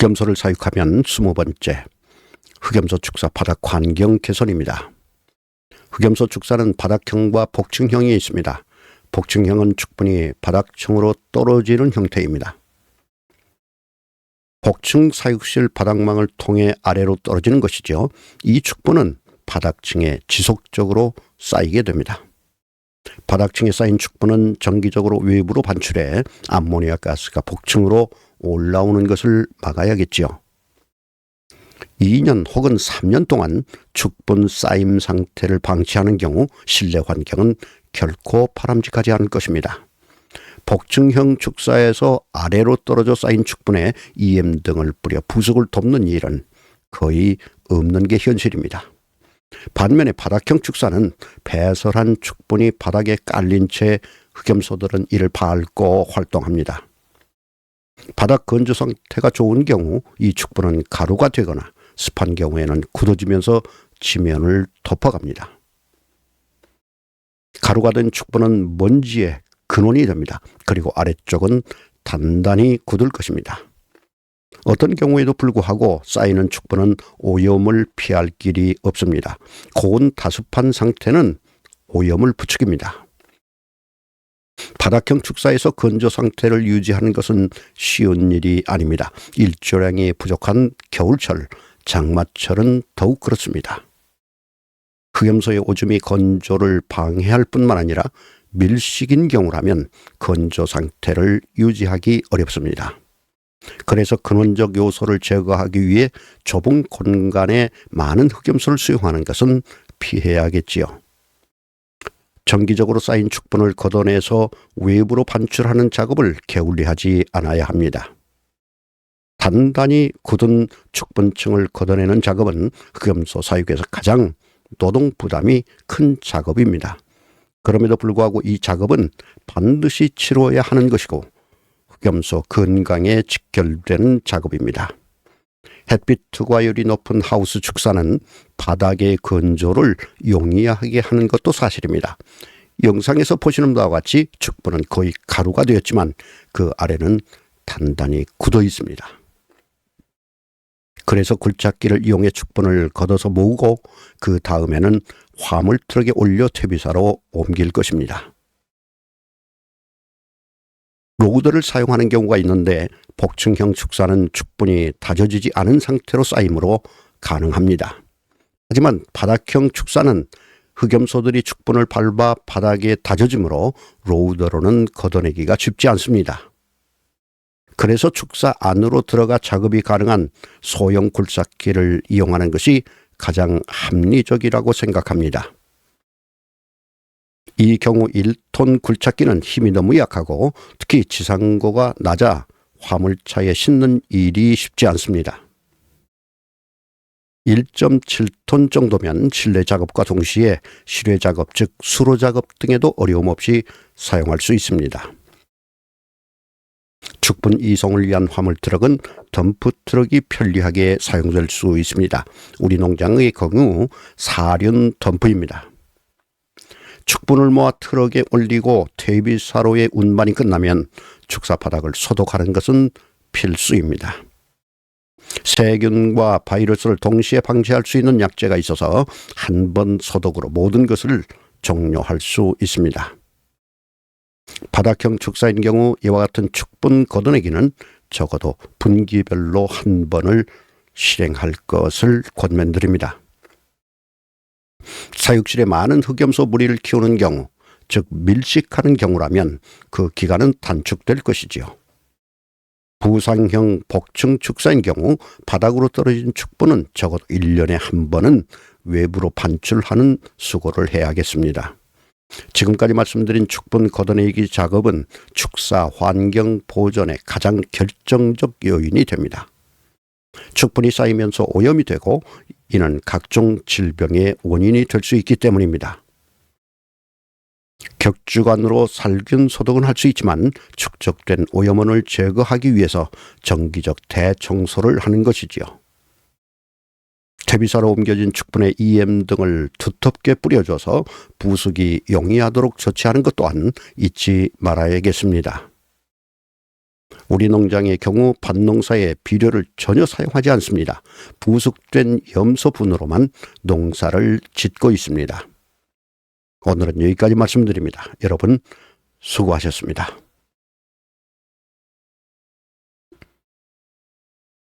흑염소를 사육하면 20번째 흑염소 축사 바닥 환경 개선입니다. 흑염소 축사는 바닥형과 복층형이 있습니다. 복층형은 축분이 바닥층으로 떨어지는 형태입니다. 복층 사육실 바닥망을 통해 아래로 떨어지는 것이죠. 이 축분은 바닥층에 지속적으로 쌓이게 됩니다. 바닥층에 쌓인 축분은 정기적으로 외부로 반출해 암모니아 가스가 복층으로 올라오는 것을 막아야겠지요. 2년 혹은 3년 동안 축분 쌓임 상태를 방치하는 경우 실내 환경은 결코 바람직하지 않을 것입니다. 복층형 축사에서 아래로 떨어져 쌓인 축분에 EM 등을 뿌려 부속을 돕는 일은 거의 없는 게 현실입니다. 반면에 바닥형 축사는 배설한 축분이 바닥에 깔린 채 흑염소들은 이를 밟고 활동합니다. 바닥 건조 상태가 좋은 경우 이 축분은 가루가 되거나 습한 경우에는 굳어지면서 지면을 덮어갑니다. 가루가 된 축분은 먼지에 근원이 됩니다. 그리고 아래쪽은 단단히 굳을 것입니다. 어떤 경우에도 불구하고 쌓이는 축분은 오염을 피할 길이 없습니다. 고온 다습한 상태는 오염을 부추깁니다. 바닥형 축사에서 건조 상태를 유지하는 것은 쉬운 일이 아닙니다. 일조량이 부족한 겨울철, 장마철은 더욱 그렇습니다. 흑염소의 오줌이 건조를 방해할 뿐만 아니라 밀식인 경우라면 건조 상태를 유지하기 어렵습니다. 그래서 근원적 요소를 제거하기 위해 좁은 공간에 많은 흑염소를 수용하는 것은 피해야겠지요. 정기적으로 쌓인 축분을 걷어내서 외부로 반출하는 작업을 게을리하지 않아야 합니다. 단단히 굳은 축분층을 걷어내는 작업은 흑염소 사육에서 가장 노동 부담이 큰 작업입니다. 그럼에도 불구하고 이 작업은 반드시 치러야 하는 것이고 흑염소 건강에 직결되는 작업입니다. 햇빛 투과율이 높은 하우스 축사는 바닥의 건조를 용이하게 하는 것도 사실입니다. 영상에서 보시는 바와 같이 축분은 거의 가루가 되었지만 그 아래는 단단히 굳어 있습니다. 그래서 굴착기를 이용해 축분을 걷어서 모으고 그 다음에는 화물 트럭에 올려 퇴비사로 옮길 것입니다. 로우더를 사용하는 경우가 있는데 복층형 축사는 축분이 다져지지 않은 상태로 쌓이므로 가능합니다. 하지만 바닥형 축사는 흑염소들이 축분을 밟아 바닥에 다져지므로 로우더로는 걷어내기가 쉽지 않습니다. 그래서 축사 안으로 들어가 작업이 가능한 소형 굴삭기를 이용하는 것이 가장 합리적이라고 생각합니다. 이 경우 1톤 굴착기는 힘이 너무 약하고 특히 지상고가 낮아 화물차에 싣는 일이 쉽지 않습니다. 1.7톤 정도면 실내 작업과 동시에 실외 작업 즉 수로 작업 등에도 어려움 없이 사용할 수 있습니다. 축분 이송을 위한 화물 트럭은 덤프 트럭이 편리하게 사용될 수 있습니다. 우리 농장의 경우 사륜 덤프입니다. 축분을 모아 트럭에 올리고 퇴비사로의 운반이 끝나면 축사 바닥을 소독하는 것은 필수입니다. 세균과 바이러스를 동시에 방지할 수 있는 약재가 있어서 한 번 소독으로 모든 것을 종료할 수 있습니다. 바닥형 축사인 경우 이와 같은 축분 걷어내기는 적어도 분기별로 한 번을 실행할 것을 권면드립니다. 사육실에 많은 흑염소 무리를 키우는 경우, 즉 밀식하는 경우라면 그 기간은 단축될 것이지요. 부상형 복층 축사인 경우 바닥으로 떨어진 축분은 적어도 1년에 한 번은 외부로 반출하는 수고를 해야겠습니다. 지금까지 말씀드린 축분 걷어내기 작업은 축사 환경 보존의 가장 결정적 요인이 됩니다. 축분이 쌓이면서 오염이 되고 이는 각종 질병의 원인이 될 수 있기 때문입니다. 격주관으로 살균 소독은 할 수 있지만 축적된 오염원을 제거하기 위해서 정기적 대청소를 하는 것이지요. 퇴비사로 옮겨진 축분에 EM 등을 두텁게 뿌려줘서 부수기 용이하도록 조치하는 것 또한 잊지 말아야겠습니다. 우리 농장의 경우 밭농사에 비료를 전혀 사용하지 않습니다. 부숙된 염소분으로만 농사를 짓고 있습니다. 오늘은 여기까지 말씀드립니다. 여러분 수고하셨습니다.